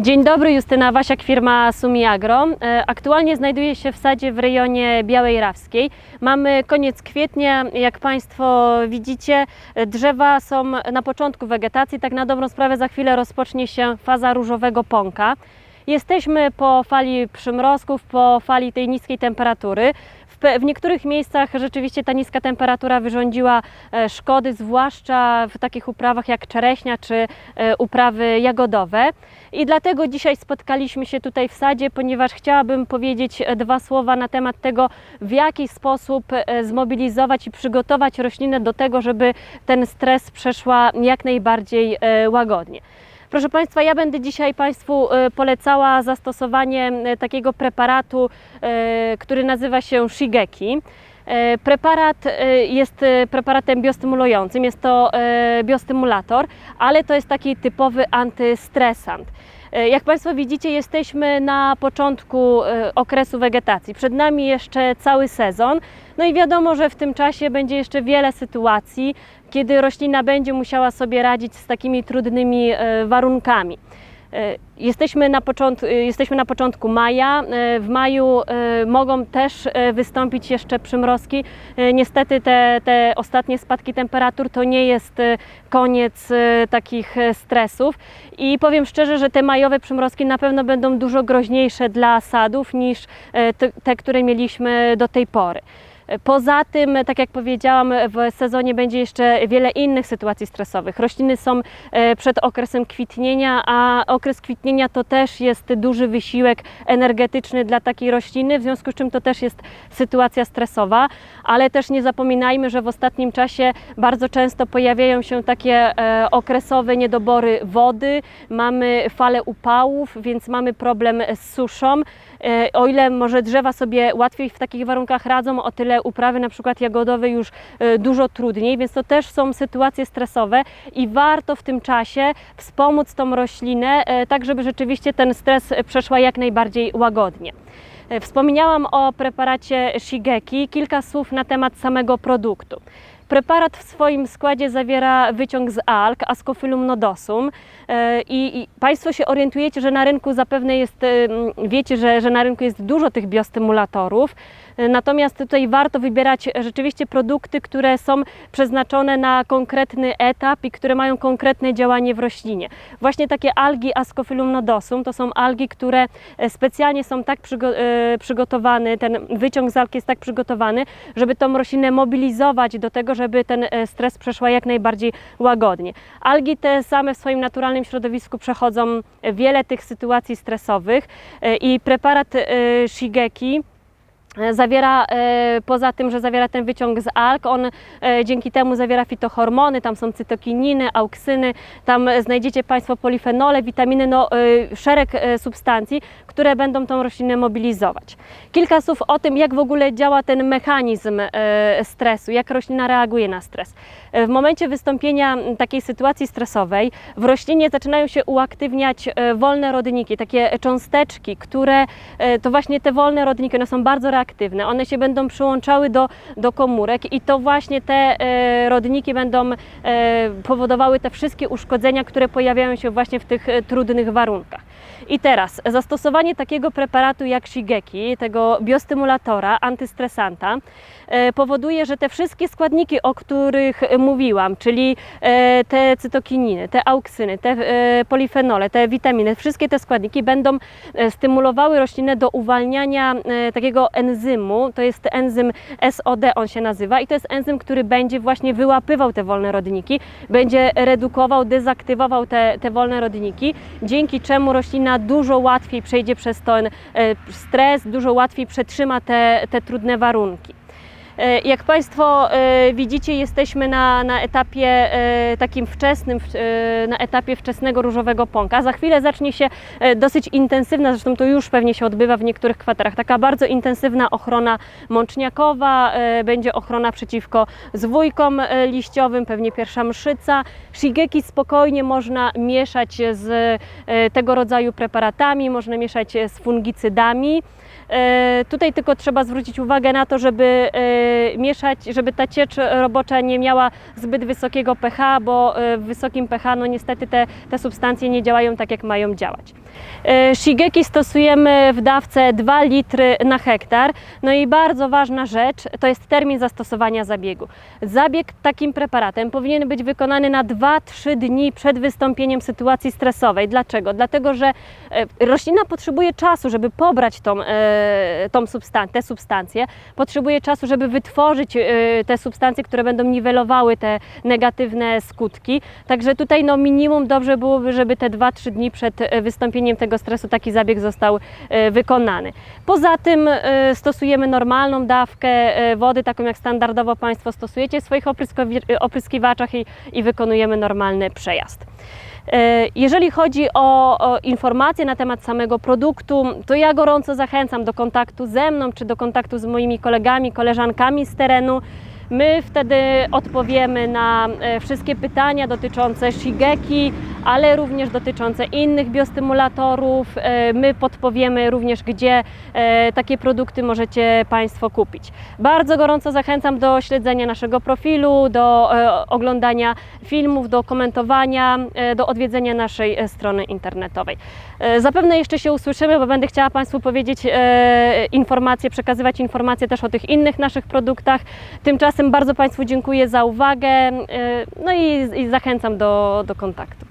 Dzień dobry, Justyna Wasiak, firma Sumi Agro. E, Aktualnie znajduję się w sadzie w rejonie Białej Rawskiej. Mamy koniec kwietnia, jak Państwo widzicie, e, drzewa są na początku wegetacji, tak na dobrą sprawę za chwilę rozpocznie się faza różowego pąka. Jesteśmy po fali przymrozków, po fali tej niskiej temperatury. W, niektórych miejscach rzeczywiście ta niska temperatura wyrządziła e, szkody, zwłaszcza w takich uprawach jak czereśnia czy e, uprawy jagodowe. I dlatego dzisiaj spotkaliśmy się tutaj w sadzie, ponieważ chciałabym powiedzieć e, dwa słowa na temat tego, w jaki sposób zmobilizować i przygotować roślinę do tego, żeby ten stres przeszła jak najbardziej łagodnie. Proszę Państwa, ja będę dzisiaj Państwu e, polecała zastosowanie e, takiego preparatu, e, który nazywa się Shigeki. Preparat jest preparatem biostymulującym, jest to biostymulator, ale to jest taki typowy antystresant. E, Jak Państwo widzicie, jesteśmy na początku e, okresu wegetacji. Przed nami jeszcze cały sezon. No i wiadomo, że w tym czasie będzie jeszcze wiele sytuacji, kiedy roślina będzie musiała sobie radzić z takimi trudnymi e, warunkami. E, Jesteśmy na, początku, jesteśmy na początku maja. E, W maju e, mogą też e, wystąpić jeszcze przymrozki. E, Niestety te, te ostatnie spadki temperatur to nie jest e, koniec e, takich e, stresów. I powiem szczerze, że te majowe przymrozki na pewno będą dużo groźniejsze dla sadów niż e, te które mieliśmy do tej pory. Poza tym, tak jak powiedziałam, w sezonie będzie jeszcze wiele innych sytuacji stresowych. Rośliny są e, przed okresem kwitnienia, a okres kwitnienia to też jest duży wysiłek energetyczny dla takiej rośliny, w związku z czym to też jest sytuacja stresowa, ale też nie zapominajmy, że w ostatnim czasie bardzo często pojawiają się takie e, okresowe niedobory wody, mamy falę upałów, więc mamy problem z suszą. E, O ile może drzewa sobie łatwiej w takich warunkach radzą, o tyle uprawy na przykład jagodowe już e, dużo trudniej, więc to też są sytuacje stresowe i warto w tym czasie wspomóc tą roślinę, e, tak żeby rzeczywiście ten stres przeszła jak najbardziej łagodnie. Wspomniałam o preparacie Shigeki. Kilka słów na temat samego produktu. Preparat w swoim składzie zawiera wyciąg z alg, Ascophyllum nodosum E, i, Państwo się orientujecie, że na rynku zapewne jest, e, wiecie, że, że na rynku jest dużo tych biostymulatorów, E, natomiast tutaj warto wybierać rzeczywiście produkty, które są przeznaczone na konkretny etap i które mają konkretne działanie w roślinie. Właśnie takie algi Ascophyllum nodosum to są algi, które specjalnie są tak przygo- przygotowane, ten wyciąg z alg jest tak przygotowany, żeby tą roślinę mobilizować do tego, żeby ten e, stres przeszła jak najbardziej łagodnie. Algi te same w swoim naturalnym środowisku przechodzą wiele tych sytuacji stresowych e, i preparat e, Shigeki E, Zawiera, e, poza tym, że zawiera ten wyciąg z alg, on e, dzięki temu zawiera fitohormony, tam są cytokininy, auksyny, tam znajdziecie Państwo polifenole, witaminy, no e, szereg substancji, które będą tą roślinę mobilizować. Kilka słów o tym, jak w ogóle działa ten mechanizm stresu, jak roślina reaguje na stres. W momencie wystąpienia takiej sytuacji stresowej w roślinie zaczynają się uaktywniać wolne rodniki, takie cząsteczki, które to właśnie te wolne rodniki, one są bardzo one się będą przyłączały do, do komórek i to właśnie te e, rodniki będą e, powodowały te wszystkie uszkodzenia, które pojawiają się właśnie w tych e, trudnych warunkach. I teraz zastosowanie takiego preparatu jak Shigeki, tego biostymulatora, antystresanta, e, powoduje, że te wszystkie składniki, o których mówiłam, czyli e, te cytokininy, te auksyny, te e, polifenole, te witaminy, wszystkie te składniki będą stymulowały roślinę do uwalniania takiego enzymu, to jest enzym SOD on się nazywa i to jest enzym, który będzie właśnie wyłapywał te wolne rodniki, będzie redukował, dezaktywował te, te wolne rodniki, dzięki czemu roślina dużo łatwiej przejdzie przez ten e, stres, dużo łatwiej przetrzyma te, te trudne warunki. E, Jak Państwo e, widzicie, jesteśmy na, na etapie e, takim wczesnym, na etapie wczesnego różowego pąka. Za chwilę zacznie się dosyć intensywna, zresztą to już pewnie się odbywa w niektórych kwaterach, taka bardzo intensywna ochrona mączniakowa, będzie ochrona przeciwko zwójkom liściowym, pewnie pierwsza mszyca. Shigeki spokojnie można mieszać z tego rodzaju preparatami, można mieszać z fungicydami. E, Tutaj tylko trzeba zwrócić uwagę na to, żeby e, mieszać, żeby ta ciecz robocza nie miała zbyt wysokiego pH, bo e, w wysokim pH no niestety te, te substancje nie działają tak, jak mają działać. E, Shigeki stosujemy w dawce 2 litry na hektar. No i bardzo ważna rzecz to jest termin zastosowania zabiegu. Zabieg takim preparatem powinien być wykonany na 2-3 dni przed wystąpieniem sytuacji stresowej. Dlaczego? Dlatego, że e, roślina potrzebuje czasu, żeby pobrać tą, e, tą substan- te substancje, potrzebuje czasu, żeby wytworzyć te substancje, które będą niwelowały te negatywne skutki. Także tutaj no minimum dobrze byłoby, żeby te 2-3 dni przed e, wystąpieniem tego stresu taki zabieg został e, wykonany. Poza tym e, stosujemy normalną dawkę e, wody, taką jak standardowo Państwo stosujecie w swoich opryskiwaczach i, i wykonujemy normalny przejazd. Jeżeli chodzi o, o informacje na temat samego produktu, to ja gorąco zachęcam do kontaktu ze mną czy do kontaktu z moimi kolegami, koleżankami z terenu. My wtedy odpowiemy na wszystkie pytania dotyczące Shigeki, ale również dotyczące innych biostymulatorów. E, My podpowiemy również, gdzie e, takie produkty możecie Państwo kupić. Bardzo gorąco zachęcam do śledzenia naszego profilu, do e, oglądania filmów, do komentowania, do odwiedzenia naszej strony internetowej. Zapewne jeszcze się usłyszymy, bo będę chciała Państwu powiedzieć informacje, przekazywać informacje też o tych innych naszych produktach. Tymczasem bardzo Państwu dziękuję za uwagę, no i, i zachęcam do, do kontaktu.